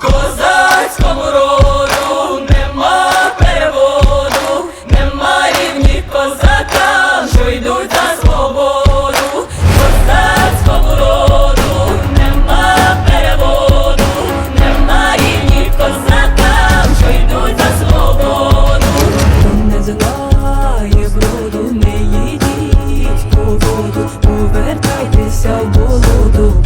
Козацькому роду нема переводу, нема рівні козакам, що йдуть за свободу, козацькому роду нема переводу, нема рівні козакам, що йдуть за свободу, не знає броду, не їдіть по воду, повертайтеся в болоту.